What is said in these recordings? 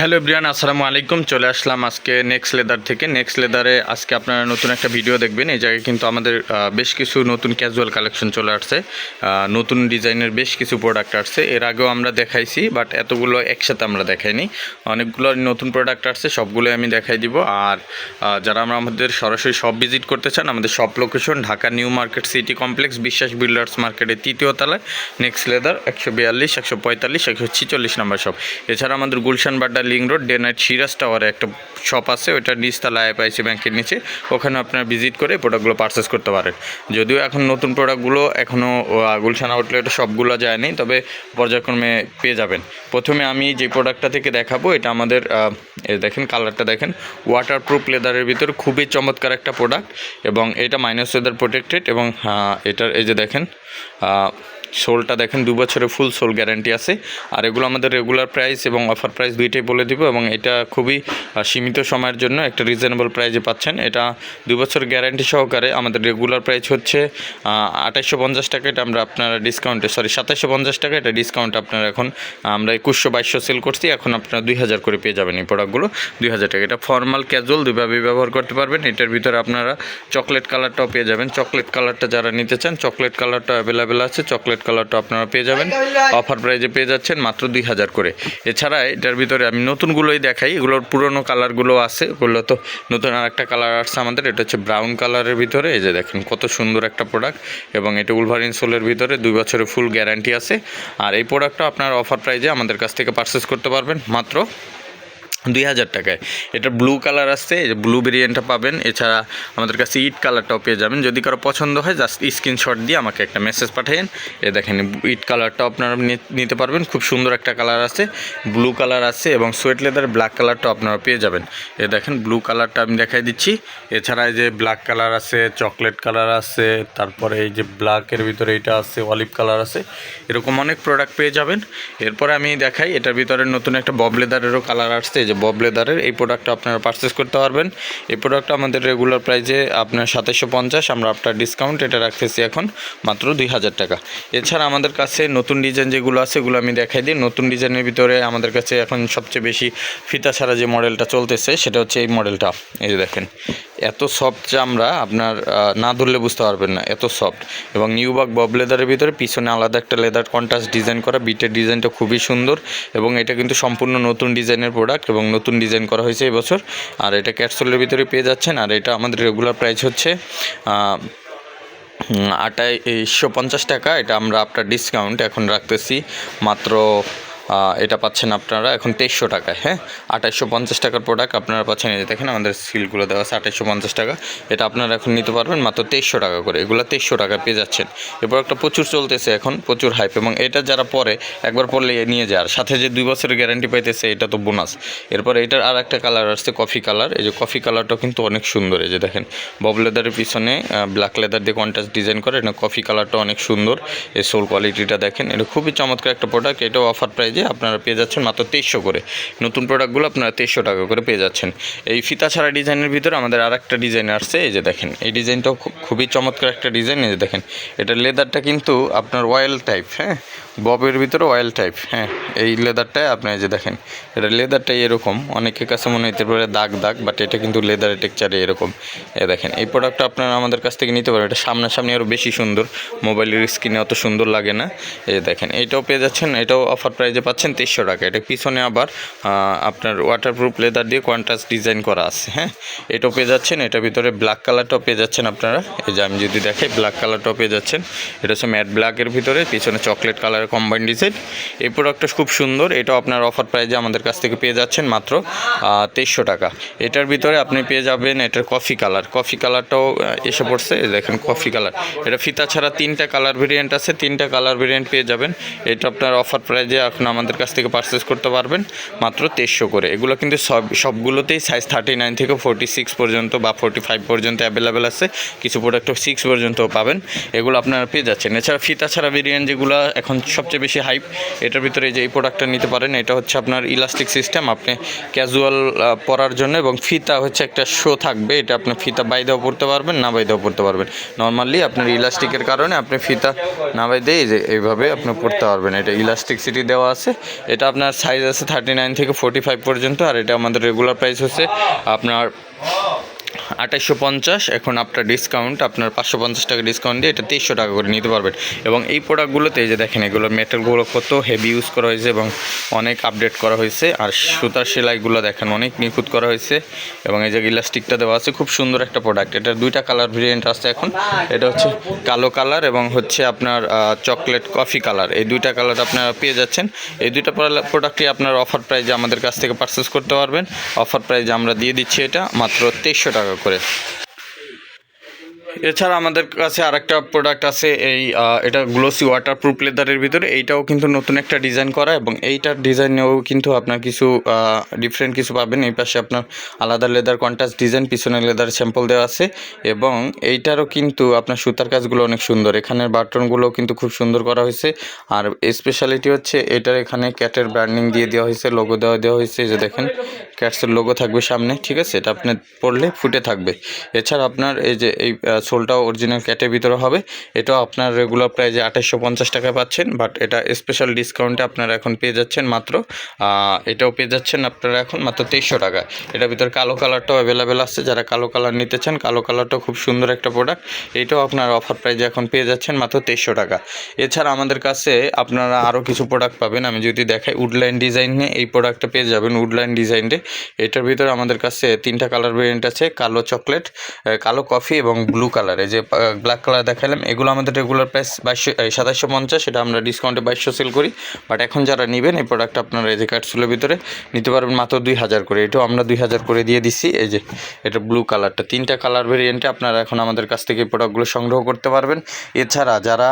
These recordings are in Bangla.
হ্যালো ব্রিয়ান আসসালামু আলাইকুম। চলে আসলাম আজকে নেক্সট লেদার থেকে। নেক্সট লেদারে আজকে আপনারা নতুন একটা ভিডিও দেখবেন। এই জায়গায় কিন্তু আমাদের বেশ কিছু নতুন ক্যাজুয়াল কালেকশন চলে আসছে। নতুন ডিজাইনের বেশ কিছু প্রোডাক্ট আসছে। এর আগেও আমরা দেখাইছি বাট এতগুলো একসাথে আমরা দেখাইনি। অনেকগুলো নতুন প্রোডাক্ট আসছে, সবগুলো আমি দেখাই দিব। আর যারা আমরা আমাদের সরাসরি সব ভিজিট করতে চান, আমাদের সব location Dhaka new market city complex Biswas builders মার্কেটের তৃতীয় তলায় নেক্সট লেদার একশো বিয়াল্লিশ, একশো পঁয়তাল্লিশ, একশো ছিচল্লিশ নাম্বার শপ এছাড়া আমাদের Gulshan Badda link road day night Siraj টাওয়ারে একটা শপ আছে ওইটা নিচতলা আইসি ব্যাংকের নিচে। ওখানে আপনারা ভিজিট করে প্রোডাক্টগুলো পারচেস করতে পারেন। যদিও এখন নতুন প্রোডাক্টগুলো এখনও গুলশান আউটলেটে সবগুলো যায়নি, তবে পর্যায়ক্রমে পেয়ে যাবেন। প্রথমে আমি যে প্রোডাক্টটা থেকে দেখাবো, এটা আমাদের দেখেন কালারটা দেখেন। ওয়াটারপ্রুফ লেদারের ভিতরে খুবই চমৎকার একটা প্রোডাক্ট এবং এটা মাইনাস ওয়েদার প্রোটেক্টেড এবং এটার, এই যে দেখেন সোলটা দেখেন, দু বছরের ফুল সোল গ্যারান্টি আছে। আর এগুলো আমাদের রেগুলার প্রাইস এবং অফার প্রাইস দুইটাই বলে দিব এবং এটা খুবই সীমিত সময়ের জন্য একটা রিজনেবল প্রাইসে পাচ্ছেন। এটা দু বছর গ্যারান্টি সহকারে আমাদের রেগুলার প্রাইস হচ্ছে আঠাইশশো পঞ্চাশ টাকা। এটা আমরা আপনারা ডিসকাউন্টে সরি সাতাইশশো পঞ্চাশ টাকা। এটা ডিসকাউন্ট আপনারা এখন আমরা একুশশো বাইশশো সেল করছি। এখন আপনারা দুই হাজার করে পেয়ে যাবেন এই প্রোডাক্টগুলো দুই হাজার টাকা। এটা ফর্মাল ক্যাজুয়াল দুইভাবে ব্যবহার করতে পারবেন। এটার ভিতরে আপনারা চকলেট কালারটাও পেয়ে যাবেন। চকলেট কালারটা যারা নিতে চান চকলেট কালারটা অ্যাভেলেবেল আছে। চকলেট কালারটা আপনারা পেয়ে যাবেন। অফার প্রাইজে পেয়ে যাচ্ছেন মাত্র দুই হাজার করে। এছাড়া এটার ভিতরে আমি নতুনগুলোই দেখাই। এগুলোর পুরনো কালারগুলো আছে। ওগুলো তো নতুন আর একটা কালার আসছে আমাদের। এটা হচ্ছে ব্রাউন কালারের ভিতরে। এই যে দেখেন কত সুন্দর একটা প্রোডাক্ট এবং এটা উলভারিন সোলের ভিতরে দুই বছরের ফুল গ্যারান্টি আছে। আর এই প্রোডাক্টটা আপনার অফার প্রাইজে আমাদের কাছ থেকে পারচেস করতে পারবেন মাত্র দুই হাজার টাকায়। এটা ব্লু কালার আসছে ব্লু ভেরিয়েন্টটা পাবেন। এছাড়া আমাদের কাছে ইট কালারটাও পেয়ে যাবেন। যদি কারও পছন্দ হয় জাস্ট স্ক্রিনশট দিয়ে আমাকে একটা মেসেজ পাঠাইন এ দেখেন ইট কালারটাও আপনারা নিতে পারবেন। খুব সুন্দর একটা কালার আছে ব্লু কালার আছে এবং সোয়েট লেদার ব্ল্যাক কালারটাও আপনারা পেয়ে যাবেন। এ দেখেন ব্লু কালারটা আমি দেখাই দিচ্ছি। এছাড়া এই যে ব্ল্যাক কালার আছে চকলেট কালার আছে তারপরে এই যে ব্ল্যাকের ভিতরে এটা আছে অলিভ কালার আছে এরকম অনেক প্রোডাক্ট পেয়ে যাবেন। এরপরে আমি দেখাই, এটার ভিতরে নতুন একটা বব লেদারেরও কালার আসছে যে বব লেদারের, এই প্রোডাক্টটা আপনারা পারচেস করতে পারবেন। এই প্রোডাক্টটা আমাদের রেগুলার প্রাইজে আপনার সাতাশশো পঞ্চাশ, আমরা আপনার ডিসকাউন্ট এটা রাখতেছি এখন মাত্র দুই হাজার টাকা। এছাড়া আমাদের কাছে নতুন ডিজাইন যেগুলো আছে, এগুলো আমি দেখাই দিই। নতুন ডিজাইনের ভিতরে আমাদের কাছে এখন সবচেয়ে বেশি ফিতা ছাড়া যে মডেলটা চলতেছে, সেটা হচ্ছে এই মডেলটা এই যে দেখেন এত সফট চামড়া আপনার না ধরলে বুঝতে পারবেন না, এত সফট এবং নিউবাক বব লেদারের ভিতরে পিছনে আলাদা একটা লেদার কন্ট্রাস্ট ডিজাইন করা বিটের ডিজাইনটা খুবই সুন্দর এবং এটা কিন্তু সম্পূর্ণ নতুন ডিজাইনের প্রোডাক্ট এবং নতুন ডিজাইন করা হয়েছে এবছর। আর এটা ক্যাটসোলের ভিতরে পেয়ে যাচ্ছেন, আর এটা আমাদের রেগুলার প্রাইস হচ্ছে আটাইশশো পঞ্চাশ টাকা। এটা আমরা আপনার ডিসকাউন্ট এখন রাখতেছি, মাত্র এটা পাচ্ছেন আপনারা এখন তেইশশো টাকায় হ্যাঁ? আঠাইশশো পঞ্চাশ টাকার প্রোডাক্ট আপনারা পাচ্ছেন এই দেখেন, আমাদের সিলগুলো দেওয়া আছে আঠাইশশো পঞ্চাশ টাকা। এটা আপনারা এখন নিতে পারবেন মাত্র তেইশশো টাকা করে। এগুলো তেইশশো টাকা পেয়ে যাচ্ছেন। এই প্রোডাক্টটা প্রচুর চলতেছে এখন, প্রচুর হাইপ এবং এটা যারা পরে, একবার পরলে নিয়ে যায়। আর সাথে যে দুই বছরের গ্যারান্টি পাইতেছে, এটা তো বোনাস এরপর এটার আর একটা কালার আসছে কফি কালার এই যে কফি কালারটাও কিন্তু অনেক সুন্দর, এই যে দেখেন। বব লেদারের পিছনে ব্ল্যাক লেদার দিয়ে কন্ট্রাস্ট ডিজাইন করে, এটা কফি কালারটা অনেক সুন্দর। এই সোল কোয়ালিটিটা দেখেন, এটা খুবই চমৎকার একটা প্রোডাক্ট এটাও অফার প্রাইজে আপনারা পেয়ে যাচ্ছেন মাত্র তেইশশো করে। নতুন প্রোডাক্টগুলো আপনারা তেইশশো টাকা করে পেয়ে যাচ্ছেন। এই ফিতা ছাড়া ডিজাইনের ভিতরে আমাদের আর একটা ডিজাইন আসছে, এই যে দেখেন। এই ডিজাইনটাও খুবই চমৎকার একটা ডিজাইন, এই যে দেখেন। এটা লেদারটা কিন্তু আপনার অয়েল টাইপ হ্যাঁ? ববের ভিতরে অয়েল টাইপ হ্যাঁ এই লেদারটাই আপনি যে দেখেন, এটা লেদারটাই এরকম অনেকের কাছে মনে হতে পারে দাগ দাগ বাট এটা কিন্তু লেদারের টেকচারে এরকম। এ দেখেন, এই প্রোডাক্টটা আপনারা আমাদের কাছ থেকে নিতে পারেন, এটা সামনাসামনি আরও বেশি সুন্দর, মোবাইলের স্ক্রিনে অত সুন্দর লাগে না। এই দেখেন এটাও পেয়ে যাচ্ছেন, এটাও অফার প্রাইজে পাচ্ছেন তেইশশো টাকা। এটা পিছনে আবার আপনার ওয়াটারপ্রুফ লেদার দিয়ে কন্ট্রাস্ট ডিজাইন করা আছে হ্যাঁ। এটাও পেয়ে যাচ্ছেন, এটার ভিতরে ব্ল্যাক কালারটাও পেয়ে যাচ্ছেন আপনারা। এই যে আমি যদি দেখাই ব্ল্যাক কালারটাও পেয়ে যাচ্ছেন। এটা হচ্ছে ম্যাট ব্ল্যাকের ভিতরে, পিছনে চকলেট কালারের কম্বাইন ডিজাইন এই প্রোডাক্টটা খুব সুন্দর। এটা আপনার অফার প্রাইজে আমাদের কাছ থেকে পেয়ে যাচ্ছেন মাত্র তেইশশো টাকা। এটার ভিতরে আপনি পেয়ে যাবেন এটার কফি কালার কফি কালারটাও এসে পড়ছে। দেখেন কফি কালার এটা ফিতা ছাড়া তিনটা কালার ভেরিয়েন্ট আছে। তিনটা কালার ভেরিয়েন্ট পেয়ে যাবেন। এটা আপনার অফার প্রাইজে এখন আমাদের কাছ থেকে পারচেস করতে পারবেন মাত্র তেইশশো করে। এগুলো কিন্তু সব, সবগুলোতেই সাইজ থার্টি নাইন থেকে ফোর্টি সিক্স পর্যন্ত বা ফোর্টি ফাইভ পর্যন্ত অ্যাভেলেবেল আছে। কিছু প্রোডাক্ট সিক্স পর্যন্ত পাবেন। এগুলো আপনারা পেয়ে যাচ্ছেন। এছাড়া ফিতা ছাড়া ভেরিয়েন্ট যেগুলো এখন সবচেয়ে বেশি হাইপ এটার ভিতরে যে এই প্রোডাক্টটা নিতে পারেন, এটা হচ্ছে আপনার ইলাস্টিক সিস্টেম আপনি ক্যাজুয়াল পরার জন্য এবং ফিতা হচ্ছে একটা শো থাকবে। এটা আপনি ফিতা বাইদেও পড়তে পারবেন, না বাইদেও পড়তে পারবেন। নর্মালি আপনার ইলাস্টিকের কারণে আপনি ফিতা না বাইদে এই যে এইভাবে আপনি পড়তে পারবেন। এটা ইলাস্টিক সিটি দেওয়া আছে। এটা আপনার সাইজ আছে থার্টি নাইন থেকে ফোর্টি ফাইভ পর্যন্ত, আর এটা আমাদের রেগুলার প্রাইস হচ্ছে আপনার আঠাইশশো পঞ্চাশ, এখন আপনার ডিসকাউন্ট আপনার পাঁচশো পঞ্চাশ টাকা ডিসকাউন্ট দিয়ে এটা তেইশশো টাকা করে নিতে পারবেন। এবং এই প্রোডাক্টগুলোতে যে দেখেন, এগুলো মেটেলগুলো কত হেভি ইউজ করা হয়েছে এবং অনেক আপডেট করা হয়েছে। আর সুতার সেলাইগুলো দেখেন, অনেক নিখুঁত করা হয়েছে। এবং এই যে ইলাস্টিকটা দেওয়া আছে, খুব সুন্দর একটা প্রোডাক্ট এটার দুইটা কালার ভেরিয়েন্ট আছে এখন। এটা হচ্ছে কালো কালার এবং হচ্ছে আপনার চকলেট কফি কালার এই দুইটা কালার আপনারা পেয়ে যাচ্ছেন। এই দুইটা প্রোডাক্টই আপনার অফার প্রাইজে আমাদের কাছ থেকে পারচেস করতে পারবেন। অফার প্রাইজে আমরা দিয়ে দিচ্ছি এটা মাত্র তেইশশো টাকা করে। এছাড়া আমাদের কাছে আরেকটা প্রোডাক্ট আছে, এই এটা গ্লোসি ওয়াটারপ্রুফ লেদারের ভিতরে। এইটাও কিন্তু নতুন একটা ডিজাইন করা এবং এইটার ডিজাইনেও কিন্তু আপনার কিছু ডিফারেন্ট কিছু পাবেন। এই পাশে আপনার আলাদা লেদার কন্ট্রাস্ট ডিজাইন পিছনে লেদার স্যাম্পল দেওয়া আছে এবং এইটারও কিন্তু আপনার সুতার কাজগুলো অনেক সুন্দর। এখানের বাটনগুলো কিন্তু খুব সুন্দর করা হয়েছে। আর স্পেশালিটি হচ্ছে এটার এখানে ক্যাটের ব্র্যান্ডিং দিয়ে দেওয়া হয়েছে লোগো দেওয়া দেওয়া হয়েছে। যে দেখেন ক্যাটসের লোগো থাকবে সামনে, ঠিক আছে? এটা আপনি পড়লে ফুটে থাকবে। এছাড়া আপনার এই যে এই সোলটাও অরিজিনাল ক্যাটের ভিতরে হবে। এটাও আপনার রেগুলার প্রাইজে আঠাশশো পঞ্চাশ টাকা পাচ্ছেন বাট এটা স্পেশাল ডিসকাউন্টে আপনারা এখন পেয়ে যাচ্ছেন মাত্র এটাও পেয়ে যাচ্ছেন আপনারা এখন মাত্র তেইশশো টাকা। এটার ভিতরে কালো কালারটাও অ্যাভেলেবেল আছে, যারা কালো কালার নিতে চান, কালো কালারটাও খুব সুন্দর একটা প্রোডাক্ট এইটাও আপনার অফার প্রাইজে এখন পেয়ে যাচ্ছেন মাত্র তেইশশো টাকা। এছাড়া আমাদের কাছে আপনারা আরও কিছু প্রোডাক্ট পাবেন, আমি যদি দেখাই উডলাইন ডিজাইনে এই প্রোডাক্টটা পেয়ে যাবেন উডলাইন ডিজাইনে এটার ভিতরে আমাদের কাছে তিনটা কালার ভেরিয়েন্ট আছে, কালো চকলেট কালো কফি এবং ব্লু কালার যে ব্ল্যাক কালার দেখালাম এগুলো আমাদের রেগুলার প্রাইস বাইশশো সাতাশশো পঞ্চাশ, এটা আমরা ডিসকাউন্টে বাইশশো সেল করি। বাট এখন যারা নেবেন, এই প্রোডাক্ট আপনারা এই যে ক্যাটসুলের ভিতরে নিতে পারবেন মাত্র দুই হাজার করে। এটাও আমরা দুই হাজার করে দিয়ে দিচ্ছি এই যে, এটা ব্লু কালারটা তিনটা কালার ভেরিয়েন্টে আপনারা এখন আমাদের কাছ থেকে এই প্রোডাক্টগুলো সংগ্রহ করতে পারবেন। এছাড়া যারা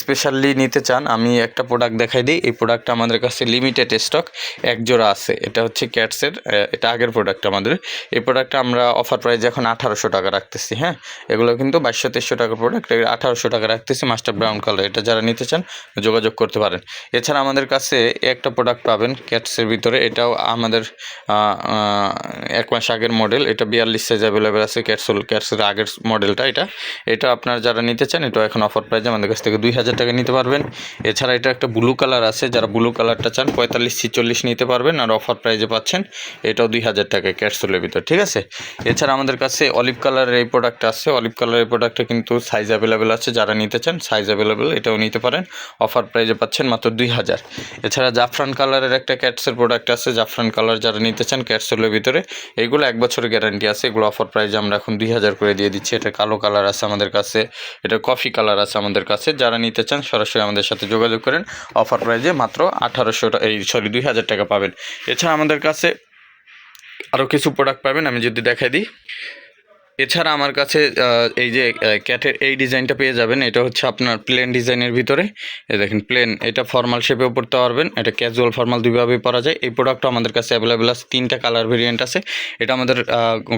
স্পেশালি নিতে চান, আমি একটা প্রোডাক্ট দেখাই দিই। এই প্রোডাক্টটা আমাদের কাছে লিমিটেড স্টক এক জোড়া আছে। এটা হচ্ছে ক্যাটসের এটা আগের প্রোডাক্ট আমাদের। এই প্রোডাক্টটা আমরা অফার প্রাইস এখন আঠারোশো টাকা রাখতেছি হ্যাঁ? এগুলো কিন্তু বাইশশো তেইশশো টাকার প্রোডাক্ট আঠারোশো টাকা রাখতেছি মাস্টার ব্রাউন কালার এটা যারা নিতে চান যোগাযোগ করতে পারেন। এছাড়া আমাদের কাছে একটা প্রোডাক্ট পাবেন ক্যাটসের ভিতরে, এটাও আমাদের এক মাস আগের মডেল এটা বিয়াল্লিশ সাইজ অ্যাভেলেবেল আছে ক্যাটসুল ক্যাটসের আগের মডেলটা এটা। এটা আপনার যারা নিতে চান এটা এখন অফার প্রাইজে আমাদের কাছ থেকে দুই হাজার টাকা নিতে পারবেন। এছাড়া এটা একটা ব্লু কালার আছে, যারা ব্লু কালারটা চান, পঁয়তাল্লিশ ছিচল্লিশ নিতে পারবেন আর অফার প্রাইজে পাচ্ছেন, এটাও দুই হাজার টাকায় ক্যাটসুলের ভিতর, ঠিক আছে? এছাড়া আমাদের কাছে অলিভ কালারের এই প্রোডাক্টটা আছে অলিভ কালারের এই প্রোডাক্টটা কিন্তু সাইজ অ্যাভেলেবেল আছে, যারা নিতে চান সাইজ অ্যাভেলেবেল এটাও নিতে পারেন। অফার প্রাইজে পাচ্ছেন মাত্র দুই হাজার। এছাড়া জাফরান কালারের একটা ক্যাটসের প্রোডাক্ট আছে, জাফরান কালার যারা নিতে চান ক্যাটসুলের ভিতরে এইগুলো এক বছরের গ্যারান্টি আছে, এগুলো অফার প্রাইজে আমরা এখন দুই হাজার করে দিয়ে দিচ্ছি। এটা কালো কালার আছে আমাদের কাছে, এটা কফি কালার আছে আমাদের কাছে, যারা নিতে চান সরাসরি আমাদের সাথে যোগাযোগ করেন অফার প্রাইজে মাত্র আঠারোশো এই সরি দুই হাজার টাকা পাবেন। এছাড়া আমাদের কাছে আরও কিছু প্রোডাক্ট পাবেন, আমি যদি দেখাই দিই। এছাড়া আমার কাছে এই যে ক্যাটের এই ডিজাইনটা পেয়ে যাবেন, এটা হচ্ছে আপনার প্লেন ডিজাইনের ভিতরে। দেখেন প্লেন এটা ফর্মাল শেপেও পড়তে পারবেন, এটা ক্যাজুয়াল ফর্মাল দুইভাবেই পরা যায়। এই প্রোডাক্টটা আমাদের কাছে অ্যাভেলেবেল আছে, তিনটা কালার ভেরিয়েন্ট আছে। এটা আমাদের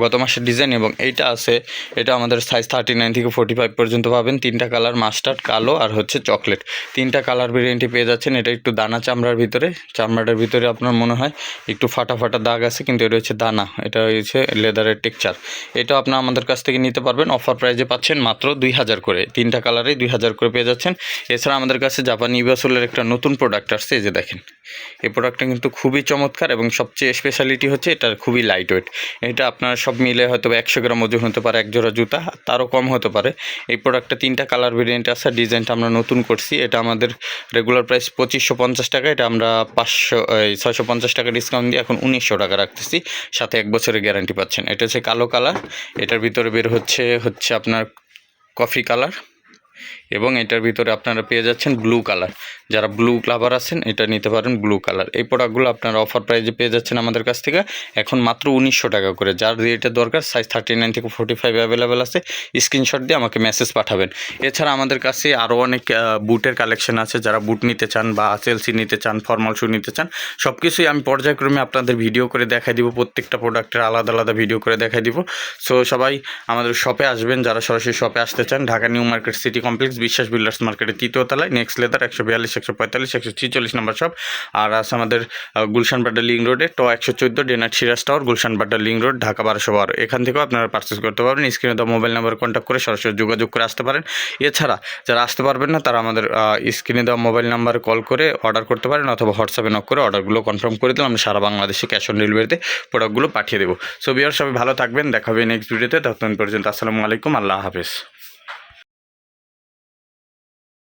গত মাসের ডিজাইন এবং এইটা আছে, এটা আমাদের সাইজ থার্টি নাইন থেকে ফোর্টি ফাইভ পর্যন্ত পাবেন। তিনটা কালার মাস্টার্ড কালো আর হচ্ছে চকলেট তিনটা কালার ভেরিয়েন্টই পেয়ে যাচ্ছেন, এটা একটু দানা চামড়ার ভিতরে। চামড়াটার ভিতরে আপনার মনে হয় একটু ফাটা ফাটা দাগ আছে, কিন্তু এটা হচ্ছে দানা, এটা হচ্ছে লেদারের টেক্সচার এটা আপনার আমাদের কাছ থেকে নিতে পারবেন। অফার প্রাইজে পাচ্ছেন মাত্র দুই হাজার করে। তিনটা কালারেই দুই হাজার করে পেয়ে যাচ্ছেন। এছাড়া আমাদের কাছে জাপানি ইবাসুলের একটা নতুন প্রোডাক্ট আসছে, এই যে দেখেন। এই প্রোডাক্টটা কিন্তু খুবই চমৎকার এবং সবচেয়ে স্পেশালিটি হচ্ছে এটার খুবই লাইট ওয়েট এটা আপনার সব মিলে হয়তো একশো গ্রাম ওজন হতে পারে, এক জোড়া জুতা, তারও কম হতে পারে। এই প্রোডাক্টটা তিনটা কালার ভেরিয়েন্ট আছে ডিজাইনটা আমরা নতুন করছি। এটা আমাদের রেগুলার প্রাইস পঁচিশশো পঞ্চাশ টাকা। এটা আমরা পাঁচশো ছয়শো পঞ্চাশ টাকা ডিসকাউন্ট দিয়ে এখন উনিশশো টাকা রাখতেছি। সাথে এক বছরের গ্যারান্টি পাচ্ছেন। এটা হচ্ছে কালো কালার ভিতরে বের হচ্ছে হচ্ছে আপনার কফি কালার এবং এটার ভিতরে আপনারা পেয়ে যাচ্ছেন ব্লু কালার যারা ব্লু ক্লাবার আছেন, এটা নিতে পারেন ব্লু কালার এই প্রোডাক্টগুলো আপনারা অফার প্রাইজে পেয়ে যাচ্ছেন আমাদের কাছ থেকে। এখন মাত্র উনিশশো টাকা করে। যার রেটের দরকার সাইজ থার্টি নাইন থেকে ফোর্টি ফাইভ অ্যাভেলেবেল আছে। স্ক্রিনশট দিয়ে আমাকে মেসেজ পাঠাবেন। এছাড়া আমাদের কাছে আরও অনেক বুটের কালেকশন আছে। যারা বুট নিতে চান বা চেলসি নিতে চান ফর্মাল শু নিতে চান সব কিছুই আমি পর্যায়ক্রমে আপনাদের ভিডিও করে দেখাই দিব। প্রত্যেকটা প্রোডাক্টের আলাদা আলাদা ভিডিও করে দেখাই দিব। সো সবাই আমাদের শপে আসবেন। যারা সরাসরি শপে আসতে চান, Dhaka new market city complex Biswas builders মার্কেটের তৃতীয় তলায়, নেক্সট লেদার একশো বিয়াল্লিশ, একশো পঁয়তাল্লিশ, একশো ছিচল্লিশ নম্বর শপ। আর আছে আমাদের গুলশান বাড্ডা লিং রোডে, ট একশো চোদ্দ ডেনাট Siraj tower, Gulshan Badda link road, Dhaka বারোশো বারো। এখান থেকেও আপনারা পার্চেস করতে পারবেন। স্ক্রিনে দেওয়া মোবাইল নাম্বার কন্ট্যাক্ট করে সরাসরি যোগাযোগ করে আসতে পারেন। এছাড়া যারা আসতে পারবেন না, তারা আমাদের স্ক্রিনে দেওয়া মোবাইল নাম্বারে কল করে অর্ডার করতে পারেন অথবা হোয়াটসঅ্যাপে নক করে অর্ডারগুলো কনফার্ম করে দিলাম আমি সারা বাংলাদেশে ক্যাশ অন ডেলিভারিতে প্রোডাক্টগুলো পাঠিয়ে দেবো। সো বিয়ার সবাই ভালো থাকবেন। দেখা হবে নেক্সট ভিডিওতে ততক্ষণ পর্যন্ত আসসালামু আলাইকুম। আল্লাহ হাফেজ।